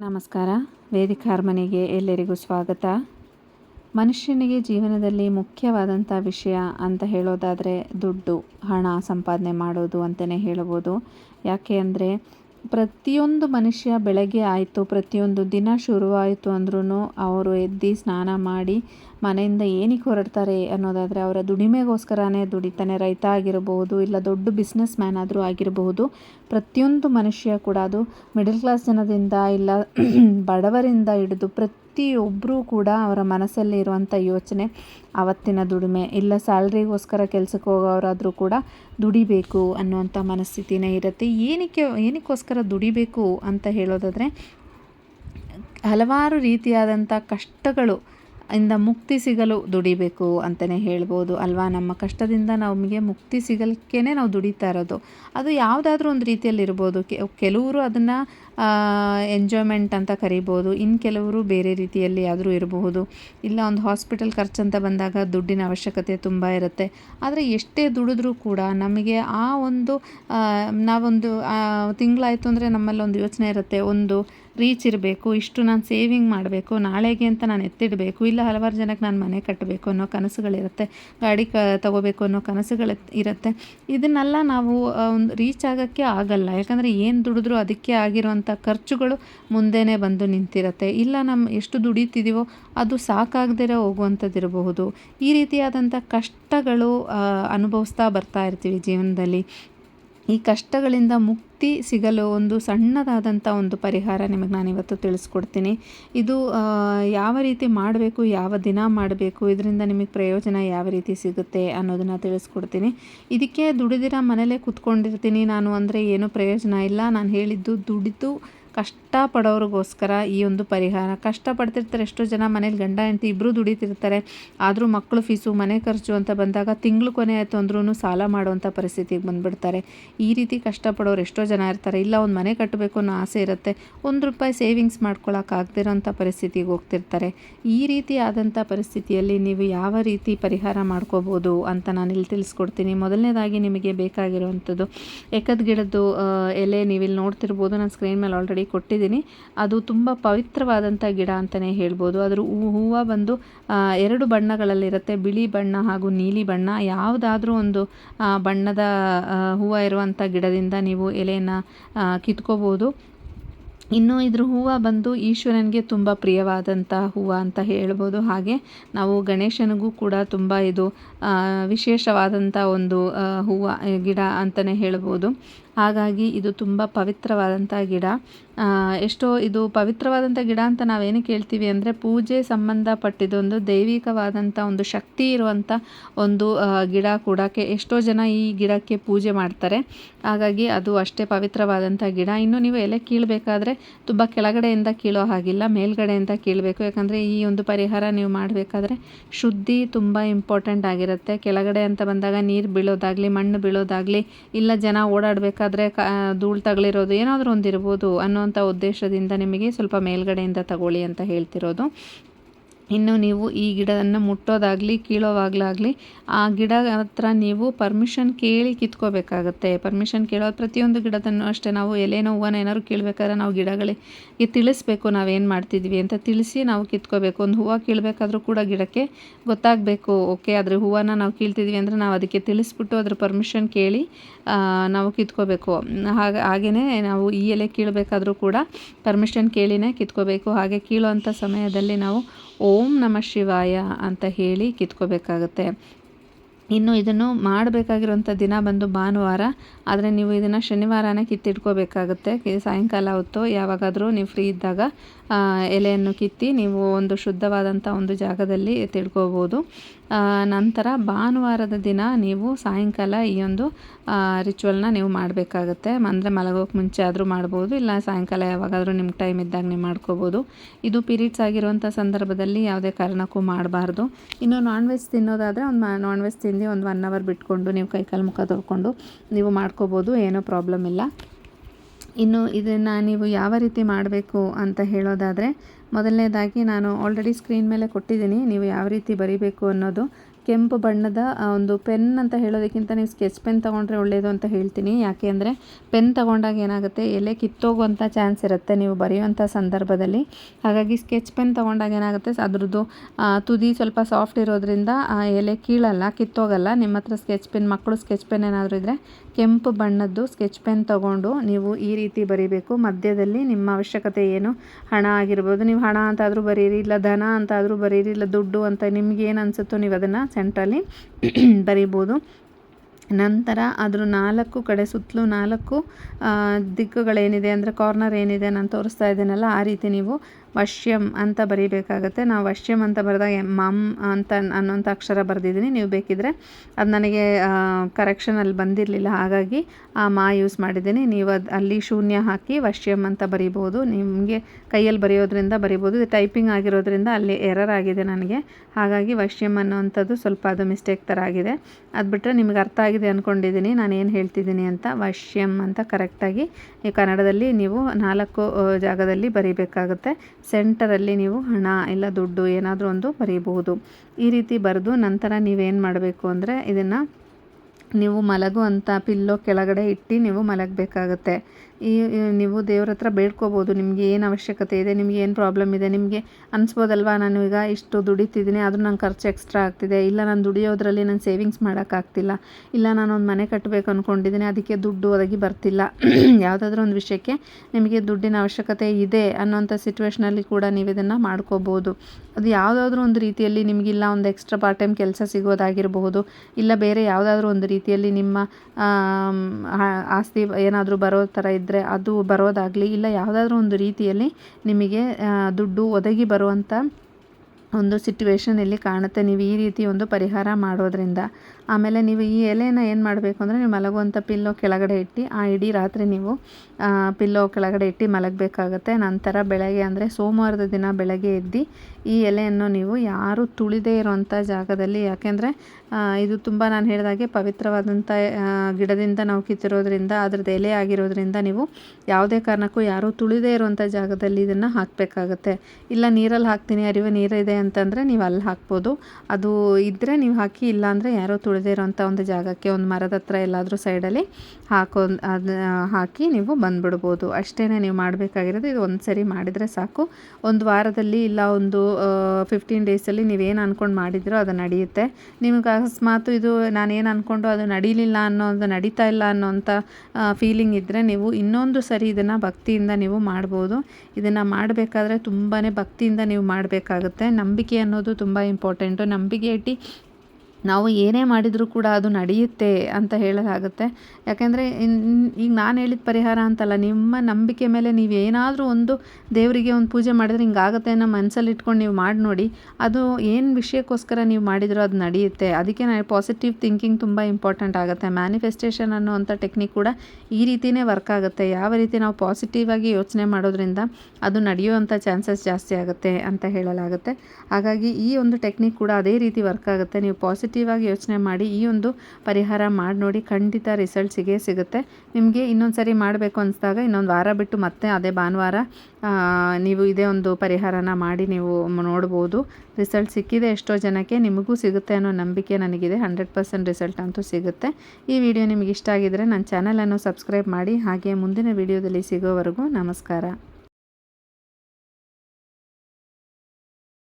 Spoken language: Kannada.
ನಮಸ್ಕಾರ. ವೇದಿಕ ಹಾರ್ಮನಿಗೆ ಎಲ್ಲರಿಗೂ ಸ್ವಾಗತ. ಮನುಷ್ಯನಿಗೆ ಜೀವನದಲ್ಲಿ ಮುಖ್ಯವಾದಂಥ ವಿಷಯ ಅಂತ ಹೇಳೋದಾದರೆ ದುಡ್ಡು, ಹಣ ಸಂಪಾದನೆ ಮಾಡೋದು ಅಂತಲೇ ಹೇಳ್ಬೋದು. ಯಾಕೆ ಅಂದರೆ ಪ್ರತಿಯೊಂದು ಮನುಷ್ಯ ಬೆಳಗ್ಗೆ ಆಯಿತು, ಪ್ರತಿಯೊಂದು ದಿನ ಶುರುವಾಯಿತು ಅಂದ್ರೂ ಅವರು ಎದ್ದು ಸ್ನಾನ ಮಾಡಿ ಮನೆಯಿಂದ ಏನಕ್ಕೆ ಹೊರಡ್ತಾರೆ ಅನ್ನೋದಾದರೆ ಅವರ ದುಡಿಮೆಗೋಸ್ಕರನೇ ದುಡಿತಾನೆ. ರೈತ ಆಗಿರಬಹುದು ಇಲ್ಲ ದೊಡ್ಡ ಬಿಸ್ನೆಸ್ ಮ್ಯಾನ್ ಆದರೂ ಆಗಿರಬಹುದು ಪ್ರತಿಯೊಂದು ಮನುಷ್ಯ ಕೂಡ ಅದು ಮಿಡಲ್ ಕ್ಲಾಸ್ ಜನದಿಂದ ಇಲ್ಲ ಬಡವರಿಂದ ಹಿಡಿದು ಪ್ರತಿಯೊಬ್ಬರೂ ಕೂಡ ಅವರ ಮನಸ್ಸಲ್ಲಿ ಇರುವಂಥ ಯೋಚನೆ ಆವತ್ತಿನ ದುಡಿಮೆ, ಇಲ್ಲ ಸ್ಯಾಲ್ರಿಗೋಸ್ಕರ ಕೆಲಸಕ್ಕೆ ಹೋಗೋರಾದರೂ ಕೂಡ ದುಡಿಬೇಕು ಅನ್ನುವಂಥ ಮನಸ್ಥಿತಿನೇ ಇರುತ್ತೆ. ಏನಕ್ಕೆ, ಏನಕ್ಕೋಸ್ಕರ ದುಡಿಬೇಕು ಅಂತ ಹೇಳೋದಾದರೆ, ಹಲವಾರು ರೀತಿಯಾದಂಥ ಕಷ್ಟಗಳು ಇಂದ ಮುಕ್ತಿ ಸಿಗಲು ದುಡಿಬೇಕು ಅಂತಲೇ ಹೇಳ್ಬೋದು ಅಲ್ವಾ? ನಮ್ಮ ಕಷ್ಟದಿಂದ ನಮಗೆ ಮುಕ್ತಿ ಸಿಗಲಿಕ್ಕೇ ನಾವು ದುಡಿತಾ ಇರೋದು. ಅದು ಯಾವುದಾದ್ರೂ ಒಂದು ರೀತಿಯಲ್ಲಿ ಇರ್ಬೋದು ಕೆಲವರು ಅದನ್ನು ಎಂಜಾಯ್ಮೆಂಟ್ ಅಂತ ಕರಿಬೋದು. ಇನ್ನು ಕೆಲವರು ಬೇರೆ ರೀತಿಯಲ್ಲಿ ಆದರೂ ಇರಬಹುದು. ಇಲ್ಲ ಒಂದು ಹಾಸ್ಪಿಟಲ್ ಅಂತ ಬಂದಾಗ ದುಡ್ಡಿನ ಅವಶ್ಯಕತೆ ತುಂಬ ಇರುತ್ತೆ. ಆದರೆ ಎಷ್ಟೇ ದುಡಿದ್ರೂ ಕೂಡ ನಮಗೆ ಆ ಒಂದು ನಾವೊಂದು ತಿಂಗಳಾಯಿತು ಅಂದರೆ ನಮ್ಮಲ್ಲಿ ಒಂದು ಯೋಚನೆ ಇರುತ್ತೆ. ಒಂದು ರೀಚ್ ಇರಬೇಕು, ಇಷ್ಟು ನಾನು ಸೇವಿಂಗ್ ಮಾಡಬೇಕು, ನಾಳೆಗೆ ಅಂತ ನಾನು ಎತ್ತಿಡಬೇಕು, ಇಲ್ಲ ಹಲವಾರು ಜನಕ್ಕೆ ನಾನು ಮನೆ ಕಟ್ಟಬೇಕು ಅನ್ನೋ ಕನಸುಗಳಿರುತ್ತೆ, ಗಾಡಿ ಕ, ತಗೋಬೇಕು ಅನ್ನೋ ಕನಸುಗಳು ಇರುತ್ತೆ. ಇದನ್ನೆಲ್ಲ ನಾವು ಒಂದು ರೀಚ್ ಆಗೋಕ್ಕೆ ಆಗಲ್ಲ. ಯಾಕಂದರೆ ಏನು ದುಡಿದ್ರೂ ಅದಕ್ಕೆ ಆಗಿರುವಂಥ ಖರ್ಚುಗಳು ಮುಂದೆನೇ ಬಂದು ನಿಂತಿರುತ್ತೆ. ಇಲ್ಲ ನಮ್ಮ ಎಷ್ಟು ದುಡಿತಿದ್ದೀವೋ ಅದು ಸಾಕಾಗದಿರೋ ಹೋಗುವಂಥದ್ದು ಇರಬಹುದು ಈ ರೀತಿಯಾದಂಥ ಕಷ್ಟಗಳು ಅನುಭವಿಸ್ತಾ ಬರ್ತಾ ಇರ್ತೀವಿ ಜೀವನದಲ್ಲಿ. ಈ ಕಷ್ಟಗಳಿಂದ ಮುಕ್ತಿ ಸಿಗಲು ಒಂದು ಸಣ್ಣದಾದಂಥ ಒಂದು ಪರಿಹಾರ ನಿಮಗೆ ನಾನು ಇವತ್ತು ತಿಳಿಸ್ಕೊಡ್ತೀನಿ. ಇದು ಯಾವ ರೀತಿ ಮಾಡಬೇಕು, ಯಾವ ದಿನ ಮಾಡಬೇಕು, ಇದರಿಂದ ನಿಮಗೆ ಪ್ರಯೋಜನ ಯಾವ ರೀತಿ ಸಿಗುತ್ತೆ ಅನ್ನೋದನ್ನು ತಿಳಿಸ್ಕೊಡ್ತೀನಿ. ಇದಕ್ಕೆ ದುಡಿದಿರ ಮನೇಲೇ ಕೂತ್ಕೊಂಡಿರ್ತೀನಿ ನಾನು ಅಂದರೆ ಏನೂ ಪ್ರಯೋಜನ ಇಲ್ಲ. ನಾನು ಹೇಳಿದ್ದು ದುಡಿದು ಕಷ್ಟಪಡೋರಿಗೋಸ್ಕರ ಈ ಒಂದು ಪರಿಹಾರ. ಕಷ್ಟಪಡ್ತಿರ್ತಾರೆ ಎಷ್ಟೋ ಜನ ಮನೇಲಿ ಗಂಡ, ಹೆಂಡತಿ ಇಬ್ಬರು ದುಡಿತಿರ್ತಾರೆ. ಆದರೂ ಮಕ್ಕಳು ಫೀಸು, ಮನೆ ಖರ್ಚು ಅಂತ ಬಂದಾಗ ತಿಂಗಳು ಕೊನೆ ಆಯಿತು ಅಂದ್ರೂ ಸಾಲ ಮಾಡುವಂಥ ಪರಿಸ್ಥಿತಿಗೆ ಬಂದುಬಿಡ್ತಾರೆ. ಈ ರೀತಿ ಕಷ್ಟಪಡೋರು ಎಷ್ಟೋ ಜನ ಇರ್ತಾರೆ. ಇಲ್ಲ, ಒಂದು ಮನೆ ಕಟ್ಟಬೇಕು ಅನ್ನೋ ಆಸೆ ಇರುತ್ತೆ. ಒಂದು ರೂಪಾಯಿ ಸೇವಿಂಗ್ಸ್ ಮಾಡ್ಕೊಳಕ್ಕಾಗದಿರೋಂಥ ಪರಿಸ್ಥಿತಿಗೆ ಹೋಗ್ತಿರ್ತಾರೆ. ಈ ರೀತಿ ಆದಂಥ ಪರಿಸ್ಥಿತಿಯಲ್ಲಿ ನೀವು ಯಾವ ರೀತಿ ಪರಿಹಾರ ಮಾಡ್ಕೋಬೋದು ಅಂತ ನಾನು ಇಲ್ಲಿ ತಿಳಿಸ್ಕೊಡ್ತೀನಿ. ಮೊದಲನೇದಾಗಿ ನಿಮಗೆ ಬೇಕಾಗಿರುವಂಥದ್ದು ಎಕ್ಕದ ಗಿಡದ್ದು ಎಲೆ ನೀವು ಇಲ್ಲಿ ನೋಡ್ತಿರ್ಬೋದು. ನಾನು ಸ್ಕ್ರೀನ್ ಮೇಲೆ ಆಲ್ರೆಡಿ ಕೊಟ್ಟಿದ್ದೀನಿ. ಅದು ತುಂಬ ಪವಿತ್ರವಾದಂಥ ಗಿಡ ಅಂತಲೇ ಹೇಳ್ಬೋದು. ಅದರ ಹೂವು ಬಂದು ಎರಡು ಬಣ್ಣಗಳಲ್ಲಿರುತ್ತೆ. ಬಿಳಿ ಬಣ್ಣ ಹಾಗೂ ನೀಲಿ ಬಣ್ಣ. ಯಾವುದಾದ್ರೂ ಒಂದು ಬಣ್ಣದ ಹೂವು ಇರುವಂಥ ಗಿಡದಿಂದ ನೀವು ಎಲೆಯನ್ನು ಕಿತ್ಕೋಬೋದು. ಇನ್ನು ಇದ್ರ ಹೂವು ಬಂದು ಈಶ್ವರನಿಗೆ ತುಂಬ ಪ್ರಿಯವಾದಂಥ ಹೂವು ಅಂತ ಹೇಳ್ಬೋದು. ಹಾಗೆ ನಾವು ಗಣೇಶನಿಗೂ ಕೂಡ ತುಂಬ ಇದು ವಿಶೇಷವಾದಂಥ ಒಂದು ಹೂವು, ಗಿಡ ಅಂತಲೇ ಹೇಳ್ಬೋದು. ಹಾಗಾಗಿ ಇದು ತುಂಬ ಪವಿತ್ರವಾದಂಥ ಗಿಡ. ಎಷ್ಟೋ ಇದು ಪವಿತ್ರವಾದಂಥ ಗಿಡ ಅಂತ ನಾವೇನು ಕೇಳ್ತೀವಿ ಅಂದರೆ ಪೂಜೆ ಸಂಬಂಧಪಟ್ಟಿದ್ದೊಂದು ದೈವಿಕವಾದಂಥ ಒಂದು ಶಕ್ತಿ ಇರುವಂಥ ಒಂದು ಗಿಡ ಕೂಡ ಎಷ್ಟೋ ಜನ ಈ ಗಿಡಕ್ಕೆ ಪೂಜೆ ಮಾಡ್ತಾರೆ. ಹಾಗಾಗಿ ಅದು ಅಷ್ಟೇ ಪವಿತ್ರವಾದಂಥ ಗಿಡ. ಇನ್ನು ನೀವು ಎಲೆ ಕೀಳಬೇಕಾದ್ರೆ ತುಂಬ ಕೆಳಗಡೆಯಿಂದ ಕೀಳೋ ಹಾಗಿಲ್ಲ, ಮೇಲ್ಗಡೆಯಿಂದ ಕೀಳಬೇಕು. ಯಾಕಂದರೆ ಈ ಒಂದು ಪರಿಹಾರ ನೀವು ಮಾಡಬೇಕಾದ್ರೆ ಶುದ್ಧಿ ತುಂಬ ಇಂಪಾರ್ಟೆಂಟ್ ಆಗಿರುತ್ತೆ. ಕೆಳಗಡೆ ಅಂತ ಬಂದಾಗ ನೀರು ಬೀಳೋದಾಗಲಿ, ಮಣ್ಣು ಬೀಳೋದಾಗಲಿ, ಇಲ್ಲ ಜನ ಓಡಾಡಬೇಕಾದ್ರೆ ಕ ಧೂಳು ತಗಲಿರೋದು ಏನಾದರೂ ಒಂದು ಇರ್ಬೋದು ಅನ್ನೋವಂಥ ಉದ್ದೇಶದಿಂದ ನಿಮಗೆ ಸ್ವಲ್ಪ ಮೇಲ್ಗಡೆಯಿಂದ ತಗೊಳ್ಳಿ ಅಂತ ಹೇಳ್ತಿರೋದು. ಇನ್ನು ನೀವು ಈ ಗಿಡವನ್ನು ಮುಟ್ಟೋದಾಗಲಿ, ಕೀಳೋವಾಗಲಾಗಲಿ, ಆ ಗಿಡ ಹತ್ರ ನೀವು ಪರ್ಮಿಷನ್ ಕೇಳಿ ಕಿತ್ಕೋಬೇಕಾಗತ್ತೆ. ಪರ್ಮಿಷನ್ ಕೇಳೋ ಪ್ರತಿಯೊಂದು ಗಿಡದನ್ನು ಅಷ್ಟೇ ನಾವು ಎಲೆನೋ, ಹೂವನ ಏನಾದ್ರು ಕೀಳ್ಬೇಕಾದ್ರೆ ನಾವು ಗಿಡಗಳಿಗೆ ತಿಳಿಸ್ಬೇಕು ನಾವೇನು ಮಾಡ್ತಿದ್ವಿ ಅಂತ ತಿಳಿಸಿ ನಾವು ಕಿತ್ಕೋಬೇಕು. ಒಂದು ಹೂವು ಕೀಳಬೇಕಾದ್ರೂ ಕೂಡ ಗಿಡಕ್ಕೆ ಗೊತ್ತಾಗಬೇಕು, ಓಕೆ ಅದ್ರ ಹೂವನ್ನ ನಾವು ಕೀಳ್ತಿದ್ವಿ ಅಂದರೆ ನಾವು ಅದಕ್ಕೆ ತಿಳಿಸ್ಬಿಟ್ಟು ಅದ್ರ ಪರ್ಮಿಷನ್ ಕೇಳಿ ನಾವು ಕಿತ್ಕೋಬೇಕು. ಹಾಗೆ ಹಾಗೆಯೇ ನಾವು ಈ ಎಲೆ ಕೀಳಬೇಕಾದ್ರೂ ಕೂಡ ಪರ್ಮಿಷನ್ ಕೇಳಿನೇ ಕಿತ್ಕೋಬೇಕು. ಹಾಗೆ ಕೀಳೋ ಸಮಯದಲ್ಲಿ ನಾವು ಓಂ ನಮ ಶಿವಾಯ ಅಂತ ಹೇಳಿ ಕಿತ್ಕೋಬೇಕಾಗತ್ತೆ. ಇನ್ನು ಇದನ್ನು ಮಾಡಬೇಕಾಗಿರುವಂಥ ದಿನ ಬಂದು ಭಾನುವಾರ, ಆದರೆ ನೀವು ಇದನ್ನು ಶನಿವಾರನೇ ಕಿತ್ತಿಟ್ಕೋಬೇಕಾಗುತ್ತೆ. ಸಾಯಂಕಾಲ ಹೊತ್ತು ಯಾವಾಗಾದರೂ ನೀವು ಫ್ರೀ ಇದ್ದಾಗ ಎಲೆಯನ್ನು ಕಿತ್ತಿ ನೀವು ಒಂದು ಶುದ್ಧವಾದಂಥ ಒಂದು ಜಾಗದಲ್ಲಿ ತಿಳ್ಕೋಬೋದು. ನಂತರ ಭಾನುವಾರದ ದಿನ ನೀವು ಸಾಯಂಕಾಲ ಈ ಒಂದು ರಿಚುವಲ್ನ ನೀವು ಮಾಡಬೇಕಾಗತ್ತೆ. ಅಂದರೆ ಮಲಗೋಕೆ ಮುಂಚೆ ಆದರೂ ಮಾಡ್ಬೋದು, ಇಲ್ಲ ಸಾಯಂಕಾಲ ಯಾವಾಗಾದರೂ ನಿಮ್ಗೆ ಟೈಮ್ ಇದ್ದಾಗ ನೀವು ಮಾಡ್ಕೋಬೋದು. ಇದು ಪೀರಿಯಡ್ಸ್ ಆಗಿರುವಂಥ ಸಂದರ್ಭದಲ್ಲಿ ಯಾವುದೇ ಕಾರಣಕ್ಕೂ ಮಾಡಬಾರ್ದು. ಇನ್ನು ನಾನ್ ವೆಜ್ ತಿನ್ನೋದಾದರೆ ಒಂದು ನಾನ್ ವೆಜ್ ತಿಂದು ಒಂದು ಒನ್ ಅವರ್ ಬಿಟ್ಕೊಂಡು ನೀವು ಕೈಕಾಲು ಮುಖ ತೊಳ್ಕೊಂಡು ನೀವು ಮಾಡ್ಕೋಬೋದು, ಏನೂ ಪ್ರಾಬ್ಲಮ್ ಇಲ್ಲ. ಇನ್ನು ಇದನ್ನು ನೀವು ಯಾವ ರೀತಿ ಮಾಡಬೇಕು ಅಂತ ಹೇಳೋದಾದರೆ, ಮೊದಲನೇದಾಗಿ ನಾನು ಆಲ್ರೆಡಿ ಸ್ಕ್ರೀನ್ ಮೇಲೆ ಕೊಟ್ಟಿದ್ದೀನಿ, ನೀವು ಯಾವ ರೀತಿ ಬರಿಬೇಕು ಅನ್ನೋದು. ಕೆಂಪು ಬಣ್ಣದ ಒಂದು ಪೆನ್ ಅಂತ ಹೇಳೋದಕ್ಕಿಂತ ನೀವು ಸ್ಕೆಚ್ ಪೆನ್ ತೊಗೊಂಡ್ರೆ ಒಳ್ಳೆಯದು ಅಂತ ಹೇಳ್ತೀನಿ. ಯಾಕೆ ಅಂದರೆ ಪೆನ್ ತೊಗೊಂಡಾಗ ಏನಾಗುತ್ತೆ, ಎಲೆ ಕಿತ್ತೋಗುವಂಥ ಚಾನ್ಸ್ ಇರುತ್ತೆ ನೀವು ಬರೆಯುವಂಥ ಸಂದರ್ಭದಲ್ಲಿ. ಹಾಗಾಗಿ ಸ್ಕೆಚ್ ಪೆನ್ ತೊಗೊಂಡಾಗ ಏನಾಗುತ್ತೆ, ಅದ್ರದ್ದು ತುದಿ ಸ್ವಲ್ಪ ಸಾಫ್ಟ್ ಇರೋದ್ರಿಂದ ಎಲೆ ಕೀಳಲ್ಲ, ಕಿತ್ತೋಗಲ್ಲ. ನಿಮ್ಮ ಹತ್ರ ಸ್ಕೆಚ್ ಪೆನ್ ಮಕ್ಕಳು ಸ್ಕೆಚ್ ಪೆನ್ ಏನಾದರೂ ಇದ್ದರೆ ಕೆಂಪು ಬಣ್ಣದ್ದು ಸ್ಕೆಚ್ ಪೆನ್ ತೊಗೊಂಡು ನೀವು ಈ ರೀತಿ ಬರಿಬೇಕು. ಮಧ್ಯದಲ್ಲಿ ನಿಮ್ಮ ಅವಶ್ಯಕತೆ ಏನು? ಹಣ ಆಗಿರ್ಬೋದು. ನೀವು ಹಣ ಅಂತಾದರೂ ಬರೀರಿ, ಇಲ್ಲ ಧನ ಅಂತಾದರೂ ಬರೀರಿ, ಇಲ್ಲ ದುಡ್ಡು ಅಂತ ನಿಮ್ಗೆ ಏನು ಅನಿಸುತ್ತೋ ನೀವು ಅದನ್ನು ಸೆಂಟ್ರಲ್ಲಿ ಬರಿಬೋದು. ನಂತರ ಅದ್ರ ನಾಲ್ಕು ಕಡೆ ಸುತ್ತಲೂ ನಾಲ್ಕು ದಿಕ್ಕುಗಳೇನಿದೆ ಅಂದರೆ ಕಾರ್ನರ್ ಏನಿದೆ ನಾನು ತೋರಿಸ್ತಾ ಇದ್ದೀನಲ್ಲ, ಆ ರೀತಿ ನೀವು ವಶ್ಯಂ ಅಂತ ಬರೀಬೇಕಾಗತ್ತೆ. ನಾವು ವಶ್ಯಂ ಅಂತ ಬರೆದಾಗ ಮಮ್ ಅಂತ ಅನ್ನೋಂಥ ಅಕ್ಷರ ಬರೆದಿದ್ದೀನಿ. ನೀವು ಬೇಕಿದ್ದರೆ ಅದು ನನಗೆ ಕರೆಕ್ಷನಲ್ಲಿ ಬಂದಿರಲಿಲ್ಲ. ಹಾಗಾಗಿ ಆ ಮಾ ಯೂಸ್ ಮಾಡಿದ್ದೀನಿ. ನೀವು ಅದು ಅಲ್ಲಿ ಶೂನ್ಯ ಹಾಕಿ ವಶ್ಯಂ ಅಂತ ಬರಿಬೋದು ನಿಮಗೆ ಕೈಯಲ್ಲಿ ಬರೆಯೋದ್ರಿಂದ ಬರಿಬೋದು ಇದು ಟೈಪಿಂಗ್ ಆಗಿರೋದ್ರಿಂದ ಅಲ್ಲಿ ಎರರ್ ಆಗಿದೆ ನನಗೆ. ಹಾಗಾಗಿ ವಶ್ಯಂ ಅನ್ನೋವಂಥದ್ದು ಸ್ವಲ್ಪ ಅದು ಮಿಸ್ಟೇಕ್ ಥರ ಆಗಿದೆ. ಅದು ಬಿಟ್ಟರೆ ನಿಮ್ಗೆ ಅರ್ಥ ಆಗಿದೆ ಅಂದ್ಕೊಂಡಿದ್ದೀನಿ ನಾನು ಏನು ಹೇಳ್ತಿದ್ದೀನಿ ಅಂತ ವಶ್ಯಂ ಅಂತ ಕರೆಕ್ಟಾಗಿ ನೀವು ಕನ್ನಡದಲ್ಲಿ ನೀವು ನಾಲ್ಕು ಜಾಗದಲ್ಲಿ ಬರೀಬೇಕಾಗುತ್ತೆ. ಸೆಂಟರಲ್ಲಿ ನೀವು ಹಣ ಇಲ್ಲ ದುಡ್ಡು ಏನಾದರೂ ಒಂದು ಬರೀಬಹುದು. ಈ ರೀತಿ ಬರೆದು ನಂತರ ನೀವೇನು ಮಾಡಬೇಕು ಅಂದರೆ ಇದನ್ನು ನೀವು ಮಲಗುವಂಥ ಪಿಲ್ಲೋ ಕೆಳಗಡೆ ಇಟ್ಟು ನೀವು ಮಲಗಬೇಕಾಗತ್ತೆ. ಈ ನೀವು ದೇವ್ರ ಹತ್ರ ಬೇಡ್ಕೋಬೋದು, ನಿಮಗೆ ಏನು ಅವಶ್ಯಕತೆ ಇದೆ, ನಿಮ್ಗೆ ಏನು ಪ್ರಾಬ್ಲಮ್ ಇದೆ, ನಿಮಗೆ ಅನಿಸ್ಬೋದಲ್ವಾ? ನಾನು ಈಗ ಇಷ್ಟು ದುಡಿತಿದ್ದೀನಿ, ಆದರೂ ನಂಗೆ ಖರ್ಚು ಎಕ್ಸ್ಟ್ರಾ ಆಗ್ತಿದೆ. ಇಲ್ಲ ನಾನು ದುಡಿಯೋದ್ರಲ್ಲಿ ನಾನು ಸೇವಿಂಗ್ಸ್ ಮಾಡೋಕ್ಕಾಗ್ತಿಲ್ಲ ಇಲ್ಲ ನಾನು ಒಂದು ಮನೆ ಕಟ್ಟಬೇಕು ಅಂದ್ಕೊಂಡಿದ್ದೀನಿ ಅದಕ್ಕೆ ದುಡ್ಡು ಒದಗಿ ಬರ್ತಿಲ್ಲ. ಯಾವುದಾದ್ರೂ ಒಂದು ವಿಷಯಕ್ಕೆ ನಿಮಗೆ ದುಡ್ಡಿನ ಅವಶ್ಯಕತೆ ಇದೆ ಅನ್ನೋಂಥ ಸಿಚುವೇಷನಲ್ಲಿ ಕೂಡ ನೀವು ಇದನ್ನು ಮಾಡ್ಕೋಬೋದು. ಅದು ಯಾವುದಾದ್ರೂ ಒಂದು ರೀತಿಯಲ್ಲಿ ನಿಮಗಿಲ್ಲ ಒಂದು ಎಕ್ಸ್ಟ್ರಾ ಪಾರ್ಟ್ ಟೈಮ್ ಕೆಲಸ ಸಿಗೋದಾಗಿರಬಹುದು, ಇಲ್ಲ ಬೇರೆ ಯಾವುದಾದ್ರೂ ಒಂದು ರೀತಿಯಲ್ಲಿ ನಿಮ್ಮ ಆಸ್ತಿ ಏನಾದರೂ ಬರೋ ಥರ ಇದ್ದರೆ ಅದು ಬರೋದಾಗಲಿ ಇಲ್ಲ ಯಾವುದಾದ್ರೂ ಒಂದು ರೀತಿಯಲ್ಲಿ ನಿಮಗೆ ದುಡ್ಡು ಒದಗಿ ಬರುವಂಥ ಒಂದು ಸಿಟುವೇಶನ್ ಇಲ್ಲಿ ಕಾಣುತ್ತೆ. ನೀವು ಈ ರೀತಿ ಒಂದು ಪರಿಹಾರ ಮಾಡೋದ್ರಿಂದ ಆಮೇಲೆ ನೀವು ಈ ಎಲೆಯನ್ನು ಏನು ಮಾಡಬೇಕು ಅಂದರೆ ನೀವು ಮಲಗುವಂಥ ಪಿಲ್ಲೋ ಕೆಳಗಡೆ ಇಟ್ಟು, ಆ ಇಡೀ ರಾತ್ರಿ ನೀವು ಪಿಲ್ಲೋ ಕೆಳಗಡೆ ಇಟ್ಟು ಮಲಗಬೇಕಾಗತ್ತೆ. ನಂತರ ಬೆಳಗ್ಗೆ ಅಂದರೆ ಸೋಮವಾರದ ದಿನ ಬೆಳಗ್ಗೆ ಎದ್ದು ಈ ಎಲೆಯನ್ನು ನೀವು ಯಾರು ತುಳಿದೇ ಇರುವಂಥ ಜಾಗದಲ್ಲಿ, ಯಾಕೆಂದರೆ ಇದು ತುಂಬ ನಾನು ಹೇಳಿದಾಗೆ ಪವಿತ್ರವಾದಂಥ ಗಿಡದಿಂದ ನಾವು ಕಿತ್ತಿರೋದ್ರಿಂದ, ಅದ್ರದ್ದು ಎಲೆ ಆಗಿರೋದ್ರಿಂದ ನೀವು ಯಾವುದೇ ಕಾರಣಕ್ಕೂ ಯಾರೂ ತುಳಿದೇ ಇರುವಂಥ ಜಾಗದಲ್ಲಿ ಇದನ್ನು ಹಾಕಬೇಕಾಗತ್ತೆ. ಇಲ್ಲ, ನೀರಲ್ಲಿ ಹಾಕ್ತೀನಿ, ಅರಿವೆ ನೀರಿದೆ ಅಂತಂದರೆ ನೀವು ಅಲ್ಲಿ ಹಾಕ್ಬೋದು. ಅದು ಇದ್ದರೆ ನೀವು ಹಾಕಿ ಇಲ್ಲ ಅಂದರೆ ಯಾರೋ ತುಳಿದೇ ಇರೋವಂಥ ಒಂದು ಜಾಗಕ್ಕೆ ಒಂದು ಮರದ ಹತ್ರ ಎಲ್ಲಾದರೂ ಸೈಡಲ್ಲಿ ಹಾಕೋ, ಅದು ಹಾಕಿ ನೀವು ಬಂದುಬಿಡ್ಬೋದು. ಅಷ್ಟೇ ನೀವು ಮಾಡಬೇಕಾಗಿರೋದು. ಇದು ಒಂದು ಸರಿ ಮಾಡಿದರೆ ಸಾಕು. ಒಂದು ವಾರದಲ್ಲಿ ಇಲ್ಲ, ಒಂದು ಫಿಫ್ಟೀನ್ ಡೇಸಲ್ಲಿ ನೀವೇನು ಅಂದ್ಕೊಂಡು ಮಾಡಿದ್ರೋ ಅದು ನಡೆಯುತ್ತೆ. ನಿಮಗೆ ಅಕಸ್ಮಾತ್ ಇದು ನಾನೇನು ಅಂದ್ಕೊಂಡು ಅದು ನಡೀಲಿಲ್ಲ ಅನ್ನೋ ಒಂದು ನಡೀತಾ ಇಲ್ಲ ಅನ್ನೋಂಥ ಫೀಲಿಂಗ್ ಇದ್ದರೆ ನೀವು ಇನ್ನೊಂದು ಸರಿ ಇದನ್ನು ಭಕ್ತಿಯಿಂದ ನೀವು ಮಾಡ್ಬೋದು. ಇದನ್ನು ಮಾಡಬೇಕಾದ್ರೆ ತುಂಬಾ ಭಕ್ತಿಯಿಂದ ನೀವು ಮಾಡಬೇಕಾಗುತ್ತೆ. ನಂಬಿಕೆ ಅನ್ನೋದು ತುಂಬ ಇಂಪಾರ್ಟೆಂಟು ನಂಬಿಕೆ ಇಟ್ಟು ನಾವು ಏನೇ ಮಾಡಿದರೂ ಕೂಡ ಅದು ನಡೆಯುತ್ತೆ ಅಂತ ಹೇಳಲಾಗುತ್ತೆ. ಯಾಕೆಂದರೆ ಈಗ ನಾನು ಹೇಳಿದ ಪರಿಹಾರ ಅಂತಲ್ಲ, ನಿಮ್ಮ ನಂಬಿಕೆ ಮೇಲೆ ನೀವು ಏನಾದರೂ ಒಂದು ದೇವರಿಗೆ ಒಂದು ಪೂಜೆ ಮಾಡಿದ್ರೆ ಹಿಂಗಾಗುತ್ತೆ ಅನ್ನೋ ಮನಸ್ಸಲ್ಲಿ ಇಟ್ಕೊಂಡು ನೀವು ಮಾಡಿ ನೋಡಿ, ಅದು ಏನು ವಿಷಯಕ್ಕೋಸ್ಕರ ನೀವು ಮಾಡಿದರೂ ಅದು ನಡೆಯುತ್ತೆ. ಅದಕ್ಕೆ ನಾನು ಪಾಸಿಟಿವ್ ಥಿಂಕಿಂಗ್ ತುಂಬ ಇಂಪಾರ್ಟೆಂಟ್ ಆಗುತ್ತೆ. ಮ್ಯಾನಿಫೆಸ್ಟೇಷನ್ ಅನ್ನುವಂಥ ಟೆಕ್ನಿಕ್ ಕೂಡ ಈ ರೀತಿಯೇ ವರ್ಕ್ ಆಗುತ್ತೆ. ಯಾವ ರೀತಿ ನಾವು ಪಾಸಿಟಿವ್ ಆಗಿ ಯೋಚನೆ ಮಾಡೋದ್ರಿಂದ ಅದು ನಡೆಯುವಂಥ ಚಾನ್ಸಸ್ ಜಾಸ್ತಿ ಆಗುತ್ತೆ ಅಂತ ಹೇಳಲಾಗುತ್ತೆ. ಹಾಗಾಗಿ ಈ ಒಂದು ಟೆಕ್ನಿಕ್ ಕೂಡ ಅದೇ ರೀತಿ ವರ್ಕ್ ಆಗುತ್ತೆ. ನೀವು ಪಾಸಿಟಿವ್ ಆಗಿ ಯೋಚನೆ ಮಾಡಿ ಈ ಒಂದು ಪರಿಹಾರ ಮಾಡಿ ನೋಡಿ ಖಂಡಿತ ರಿಸಲ್ಟ್ ಸಿಗೇ ಸಿಗುತ್ತೆ. ನಿಮಗೆ ಇನ್ನೊಂದು ಸರಿ ಮಾಡಬೇಕು ಅನಿಸಿದಾಗ ಇನ್ನೊಂದು ವಾರ ಬಿಟ್ಟು ಮತ್ತೆ ಅದೇ ಭಾನುವಾರ ನೀವು ಇದೇ ಒಂದು ಪರಿಹಾರನ ಮಾಡಿ ನೀವು ನೋಡ್ಬೋದು. ರಿಸಲ್ಟ್ ಸಿಕ್ಕಿದೆ ಎಷ್ಟೋ ಜನಕ್ಕೆ ನಿಮಗೂ ಸಿಗುತ್ತೆ ಅನ್ನೋ ನಂಬಿಕೆ ನನಗಿದೆ. ಹಂಡ್ರೆಡ್ ಪರ್ಸೆಂಟ್ ರಿಸಲ್ಟ್ ಅಂತೂ ಸಿಗುತ್ತೆ. ಈ ವಿಡಿಯೋ ನಿಮಗೆ ಇಷ್ಟ ಆಗಿದರೆ ನನ್ನ ಚಾನಲನ್ನು ಸಬ್ಸ್ಕ್ರೈಬ್ ಮಾಡಿ. ಹಾಗೆ ಮುಂದಿನ ವಿಡಿಯೋದಲ್ಲಿ ಸಿಗೋವರೆಗೂ ನಮಸ್ಕಾರ.